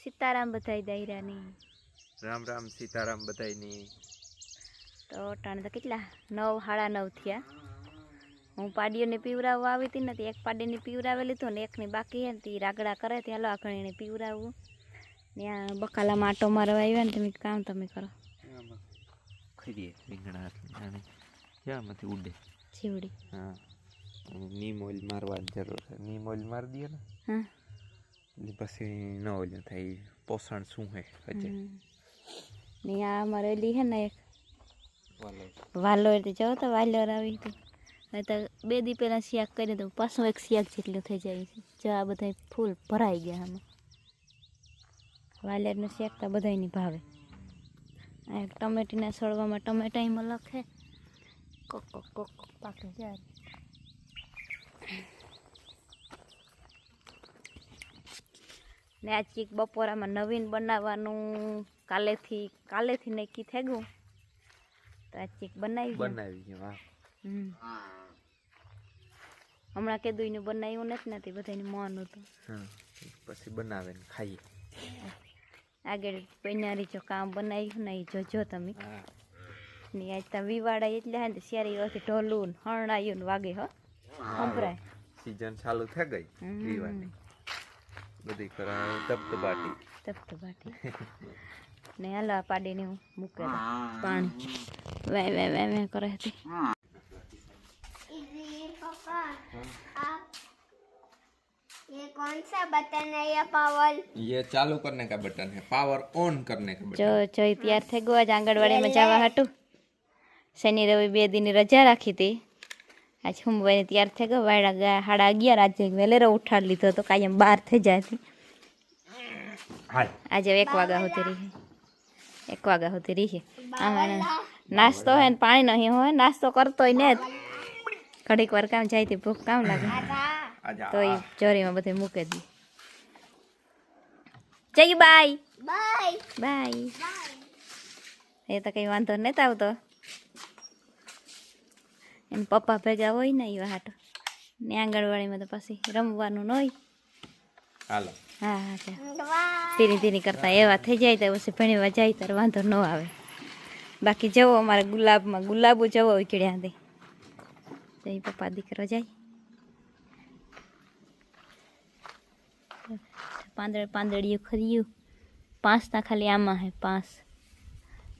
સીતારામ બધાય દાયરાની રામ રામ સીતારામ બધાયની તો ટાણે તો કેટલા? નવ સાડા નવ થયા. હું પાડીઓને પીવરાવવા આવી હતી ને તે એક પાડીને પીવરાવેલી તો ને એકની બાકી હે ને તે રાગડા કરે ત્યાં લો આખણીને પીવરાવું ત્યાં બકાલામાં આટો મારવા આવ્યા ને તમે કામ તમે કરો. ખરીએ રીંગણા અને ક્યાંમાંથી ઉડે? જીવડી. હા. નીમ ઓઇલ મારવાની જરૂર છે. નીમ ઓઇલ મારી દઈએ ને. હા. પછી ન ઓઇલ થાય પોષણ શું હે હજે? ને આ અમારે એલી હે ને એક વાલો વાલો એટલે જાઓ તો વાલોર આવી હતી. તો બે દી પહેલાં શિયાક કરી તો પાછું એક શિયાક જેટલું થઈ જાય છે. જો આ બધા ફૂલ ભરાઈ ગયા આમાં. વાલેરનું શિયાક તો બધાની ભાવે આ એક ટમેટીના સળવામાં ટમેટામાં લખે કોક કોક કોક કોક પાકે જાય. ને આ ચીક બપોરામાં નવીન બનાવવાનું કાલેથી કાલેથી નક્કી થઈ ગયું. તો આ ચીક બનાવી બનાવી. હમણાં કીધું એનું બનાવ્યું નથી નથી બધાને મન હતું પછી બનાવે ને ખાઈએ. આગળ પૈનારી જો કામ બનાવ્યું ને એ જોજો તમે. ને આજ તો વિવાડા એટલે હે ને શેરી વખતે ઢોલું ને હરણાયું ને વાગે હો. સંભળાય. સીઝન ચાલુ થઈ ગઈ હમ. પીવાની બધી કરાવે ધબધબાટી તપતો બાટી ને હાલો આ પાડીને હું મૂકે દઉં પાણી વે વે વે વે કરે હતી इधर पापा आप ये कौन सा बटन है ये पावर ये चालू करने का बटन है पावर ऑन करने का જો बटन જોઈ તૈયાર થઈ ગયો આજ આંગણવાડીમાં જવા હાટું શનિ રવિ બે દિનની રજા રાખી હતી આજ હુંભાઈને તૈયાર થઈ ગયો વાળા ગયા સાડા અગિયાર આજે વહેલેરો ઉઠાડી લીધો તો કાયમ બાર થઈ જાય આજે એક વાગ્યા સુધી રહી. એક વાગ્યા સુધી રહી. આમાં નાસ્તો હે ને પાણી નહીં હોય નાસ્તો કરતોય ને જ. ઘડીક વાર કામ જાય તે ભૂખ કામ લાગે. તો એ ચોરીમાં બધે મૂકી દી. જય બાય બાય બાય એ તો કંઈ વાંધો નથી આવતો. એને પપ્પા ભેગા હોય ને એવા હાટો. ને આંગણવાડીમાં તો પછી રમવાનું ન હોય. હાલો. હા હા ધીરે ધીરે કરતા એવા થઈ જાય તો પછી ભણીવા જાય ત્યારે વાંધો ન આવે. બાકી જવો અમારે ગુલાબમાં ગુલાબો જવો ઉકળ્યા દે જઈ પપ્પા દીકરો જાય. પાંદડ પાંદડિયું ખર્યું. પાંચના ખાલી આમાં હે પાંચ.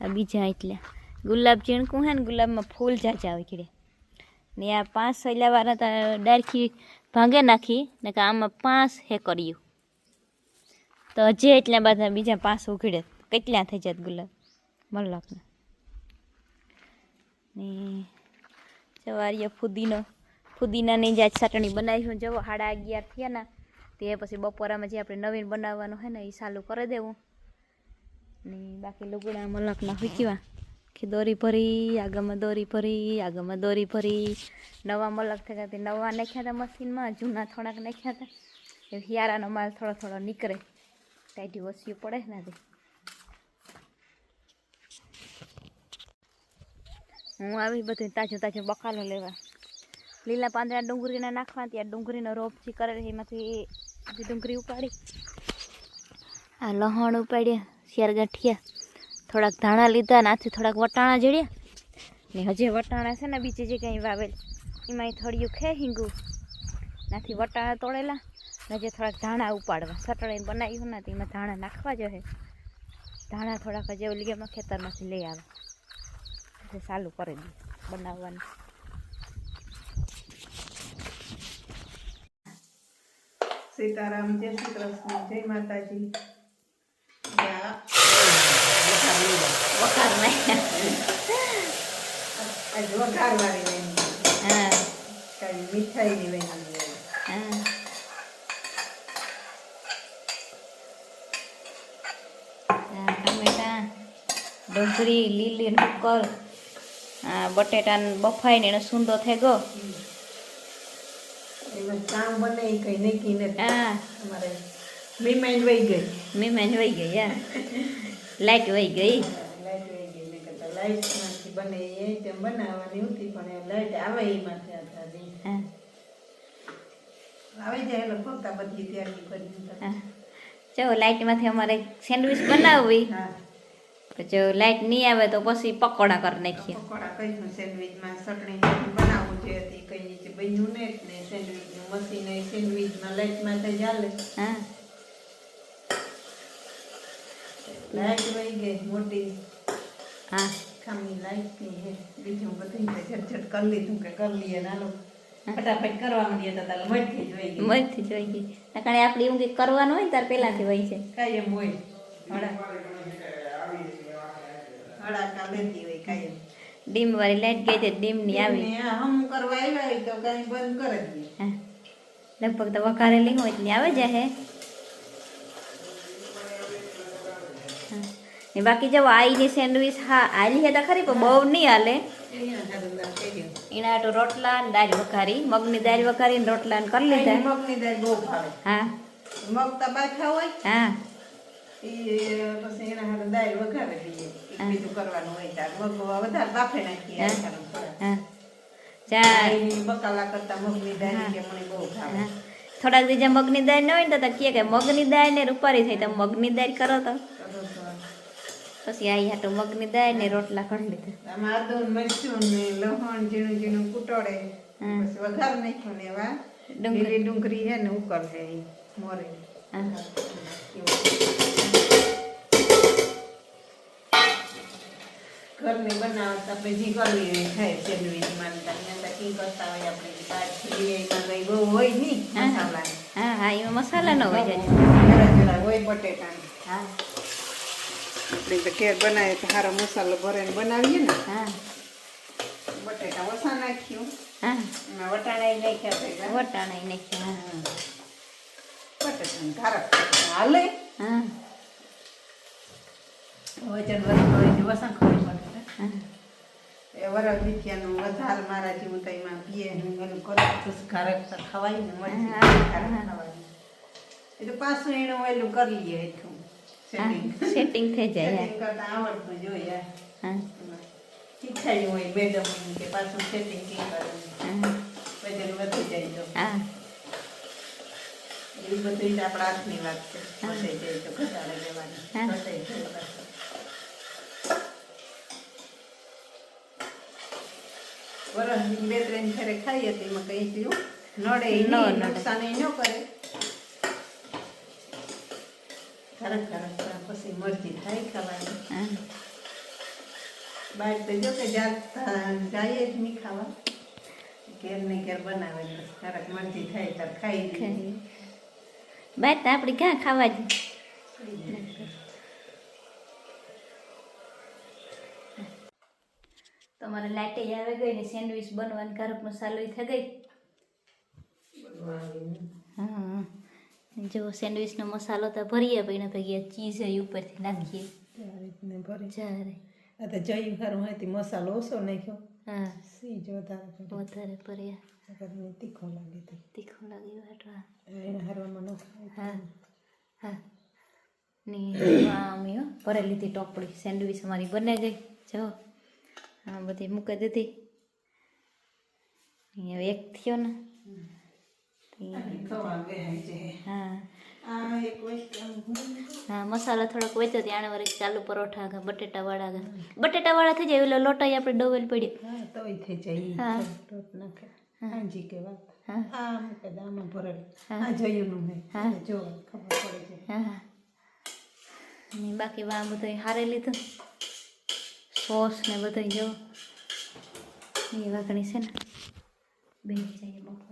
આ બીજા એટલે. ગુલાબ ચીણકું હે ને ગુલાબમાં ફૂલ જાજા ઉકળે ને આ પાંચ સૈલાવાળા તો ડારખી ભાંગે નાખી, ને કે આમાં પાંચ હે કર્યું. તો હજી એટલા બધા બીજા પાંચ ઉઘડે. કેટલા થઈ જાત ગુલાબ? મલ્લકના ને. સવારીએ ફુદીનો, ફુદીનાની જે ચટણી બનાવીશું જવો સાડા અગિયાર થયા ને, તે પછી બપોરામાં જે આપણે નવીન બનાવવાનું હોય ને એ સાલું કરી દેવું. ને બાકી લુગડા મલકના હુકવા કે દોરી ભરી, આગળમાં દોરી ભરી, આગળમાં દોરી ભરી. નવા મલક થયા તે નવા નાખ્યા હતા મશીનમાં, જૂના થોડાક નાખ્યા હતા એ હિયારાનો માલ થોડો થોડો નીકળે. ટાઈટી ઓછી પડે ને તે હું આવી બધું તાજું તાજું બકાલો લેવા. લીલા પાંદડા ડુંગળીને નાખવા ત્યાં ડુંગળીનો રોપ જે કરે એમાંથી ડુંગળી ઉપાડી. આ લહણ ઉપાડ્યા શિયાર ગાંઠિયા થોડાક ધાણા લીધા નાથી થોડાક વટાણા જડ્યા. ને હજી વટાણા છે ને બીજી જગ્યાએ વાવેલ. એમાં થળિયું ખે હિંગું. નાથી વટાણા તોડેલા. ને હજી થોડાક ધાણા ઉપાડવા. સટણીને બનાવ્યું ને એમાં ધાણા નાખવા જોઈએ ધાણા થોડાક હજી ઓલી ગેમાં ખેતરમાંથી લઈ આવે. એટલે ચાલુ કરી દઈએ બનાવવાનું. સીતારામ, જય શ્રી કૃષ્ણ, જય માતાજી આ વઘાર નાખ્યા આજ વઘારવાળી વેણી હા કાંઈ મીઠાઈની વેણી હા આ ટમેટા ડુંગળી લીલી ને કુકર આ બટેટાને બફાઈને એનો સૂંદો થઈ ગયો એમાં કામ બને એ કંઈ નક્કી નથી હા અમારે મીમાઈન વહી ગઈ મહેમાન વહી ગઈ હા લાઈટ વહી ગઈ લાઈટ વહી ગઈ કરતા બને એ આઈટમ બનાવવાની હતી પણ એ લાઈટ આવે માટે હતા આવી જાય એટલે ખોટા બધી તૈયારી કરી જો લાઇટમાંથી અમારે સેન્ડવિચ બનાવવી. જો લાઇટ નહીં આવે તો પછી પકોડા કરી નાખીએ. પકોડા કઈ સેન્ડવિચમાં ચટણી બનાવવું છે હતી કઈ બન્યું ને એટલે સેન્ડવિચનું મશીન એ સેન્ડવિચમાં લાઈટમાં થઈ ચાલે હા. લાઈટ વહી ગઈ મોટી. હા. ખામી લાઈટની હે. બીજું બધું ઝટઝટ કરી લીધું કે કરી લઈએ નાનો ફટાફટ કરવા માંડીએ તો તારે મઠી જોઈ ગઈ. મસ્ત જોઈ ગઈ. નકણે આપણે એવું કંઈક કરવાનું હોય ને તાર પહેલાંથી હોય છે કાયમ હોય. હળા. હળાકા લેતી હોય ડીમ વાળી લાઇટ ગઈ છે ડીમની આવી. હમ કરવા આવ્યા હોય તો કાંઈ બંધ કરે જ લગભગ તો વઘારેલી હોય એટલે આવે જાય ને બાકી જો આઈની સેન્ડવિચ હા આલી હતા ખરી પણ બહુ નહીં હાલે. એના હાટુ રોટલા ને દાળ વઘારી મગની દાળ વઘારીને રોટલા ને કરી લીધા. મગની દાળ બહુ ભાવે. હા. મગ તો બાફા હોય? હા. પછી એના દાળ વઘારે બીજું કરવાનું હોય ત્યારે મગ વધારે બાફે નાખીએ હા. થોડાક બીજા મગની દાળ ન હોય ને તો કે મગની દાળ ને રૂપારી થઈ તો મગની દાળ કરો તો. પછી આઈ તો મગની દાળ ને રોટલા કરી લીધા. આમાં મરચું ને લસણ ઝીણું ઝીણું કુટોડે પછી વઘાર નાખ્યો ને એવા. ડુંગળી. ડુંગળી હે ને ઉકળ હે મોરે. ઘરને બનાવતા આપણે જે કરવી હોય એ થાય સેન્ડવિચમાં ને અંદર કી કરતા હોય આપણે. એમાં કંઈ બહુ હોય નહીં હા. મસાલા હા હા એમાં મસાલા ન હોય જરા જરા હોય બટેટા હા. આપણે તો ઘેર બનાવીએ તો સારો મસાલો ભરીને બનાવીએ ને. હા. બટેટા ઓછા નાખ્યું. હા. વટાણા નાખ્યા ભેગા વટાણા નાખ્યા બટેટાને ખારા હાલે? હા. વજન વધતું હોય વસણ ખવાય બટેટા એ વરસ દીઠિયાનું વધાર મારા જેવું તો એમાં પીએ એનું કરે. તો ખારક તો ખવાય ને મરચી ખારક ખવાય. એ તો પાછું એનું ઓલું કરી લઈએ એટલું. સેટિંગ થઈ જાય સેટિંગ કરતા આવડતું જોઈએ હા. શીખાયું હોય મેડમ કે પાછું સેટિંગ કી કરે વજન વધી જાય તો. હા. એ બધું આપણા હાથની વાત છે. હા. વધે જાય તો ઘટાડે લેવાની. હા. જાય પાછું. બે ત્રણ ફેરે ખાઈએ તો એમાં કઈ થયું? નડે નુકસાન ન કરે. ખરક પછી મરજી થાય ખાવાની. બહાર તો જો કે જાતા જઈએ જ નહીં ખાવા. ઘેર ને ઘેર બનાવે તારક મરજી થાય તાર ખાઈ બાર. તો આપણે ક્યાં ખાવા જ તમારે લાઈટે આવે ગઈ ને સેન્ડવિચ બનવાની કારકનું મસાલો થઈ ગઈ? હા. જો સેન્ડવિચનો મસાલો તો ભરીએ પણ ભેગી ચીઝ ઉપરથી નાખીએ. ચારે આ તો હોય તે મસાલો ઓછો નાખ્યો. હા. સી વધારે કર્યો. વધારે ભર્યા. તીખો લાગે તીખો તીખું લાગ્યું વાટવા એના હારવામાં ન હા. હા. ની અમે ભરેલી લીધી ટોપડી. સેન્ડવિચ અમારી બને ગઈ. જો. હા બધી મૂકી દીધી. અહીંયા એક થયો ને. હા. આમ મસાલો થોડોક વેચો ત્યાં વળી ચાલુ પરોઠા ગા બટેટા વાળા ગા બટેટા વાળા થઈ જાય એટલે લોટાઈ આપણે ડોવેલ પડ્યો. તોય થઈ જાય હા. હાંજી કે વાત હા. આ મૂકે દે, હા. આ નું હા. જો ખબર પડે છે. હા બાકી વા બધું હારે લીધું. સોસ ને બધું જો. એ વાગણી છે ને. બેસી જાય બપોર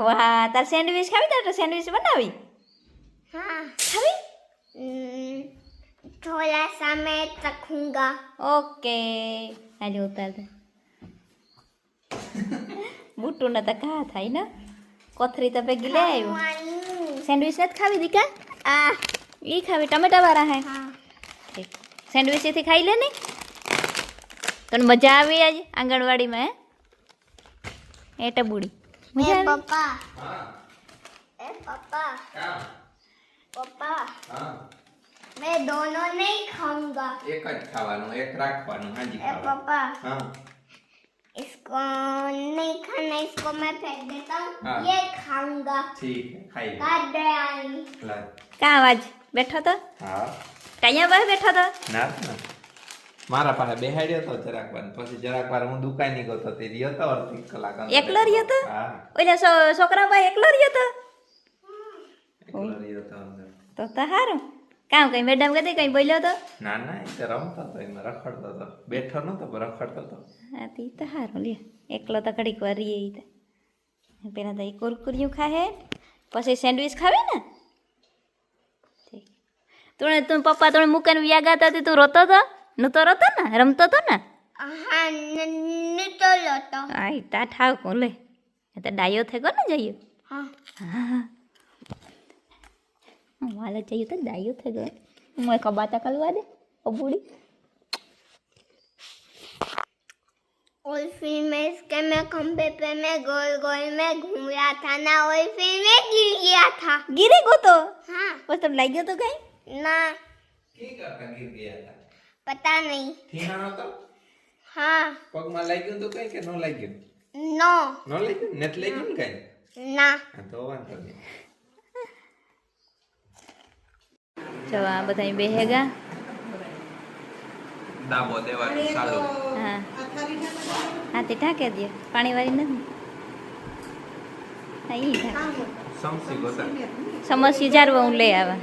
વાહ તાર સેન્ડવિચ ખાવી તાર સેન્ડવિચ બનાવી हाँ ખાવી हम्म, थोड़ा सा मैं रखूंगा ઓકે આજે ઉતાર દે બુટુ ને તો કા થાય ને કોથરી તો ભેગી લે આવ્યો સેન્ડવિચ નથી ખાવી દીકા आ એ ખાવી ટમેટા વાળા હે હા ઠીક સેન્ડવિચ એથી ખાઈ લે ને તને મજા આવી આજે આંગણવાડીમાં હે એ ટબુડી ए મજા આવી पापा હા ए पापा કામ पापा હા मैं दोनों नहीं खाऊंगा એક જ ખાવાનું એક રાખવાનું હાજી ए पापा હા इसको नहीं खाना इसको मैं फेंक देता हूँ हाँ। ये खाऊंगा ઠીક હે, ખાઈ લે काट दे आई લાવ. કાં અવાજ બેઠો તો હા ટાઈયા પાસે બેઠો તો ના ના મારા પાસે બેહાડ્યો તો જરાક વાર. પછી જરાક વાર હું દુકાને ગયો તો તે રહ્યો તો અડધી કલાક એકલો રહ્યો તો? ઓલે છોકરા ભાઈ એકલો રહ્યો તો? એકલો રહ્યો તો તો તો સારું કામ કઈ મેડમ કદી કઈ બોલ્યો તો? ના ના એ તો રમતો તો એમાં રખડતો તો બેઠો નતો પણ રખડતો તો હા તે તો સારું લે એકલો તો ઘડીક વાર રહીએ તો. પેલા તો એ કુરકુરિયું ખાહે પછી સેન્ડવિચ ખાવે ને? તું તું પપ્પા તું મૂકીને વ્યાગાતા તું રોતો તો? નું તો રોતો ને રમતો તો ને हाँ नहीं तो लोटो આ તા ઠાવ કોણ લે એ તો ડાયો થઈ ગયો ને જઈએ हाँ હા મારે જઈએ તો ડાયો થઈ ગયો હું કબાતા કલવા દે અબુડી और फिर मैं इसके में खंबे पे मैं गोल गोल में घूम रहा था ना और फिर मैं गिर गया था ગીરી ગો તો हाँ બસ તમને લાગ્યો તો કઈ ना કી કરતા ગીર ગયા પતા નહીં. ખીણાણો તો હા. પગમાં લાગ્યું તો કઈ કે ન લાગ્યું? નો. ન લાગ્યું? નથી લાગ્યું ને ના. તો વાંધો નહીં. જો આ બધા બેહેગા દાબો દેવાનું સારું હા. હા તે ઢાકે દે. પાણી વાળી નથી. સમસી ગોતા. સમસી જારવા હું લઈ આવા.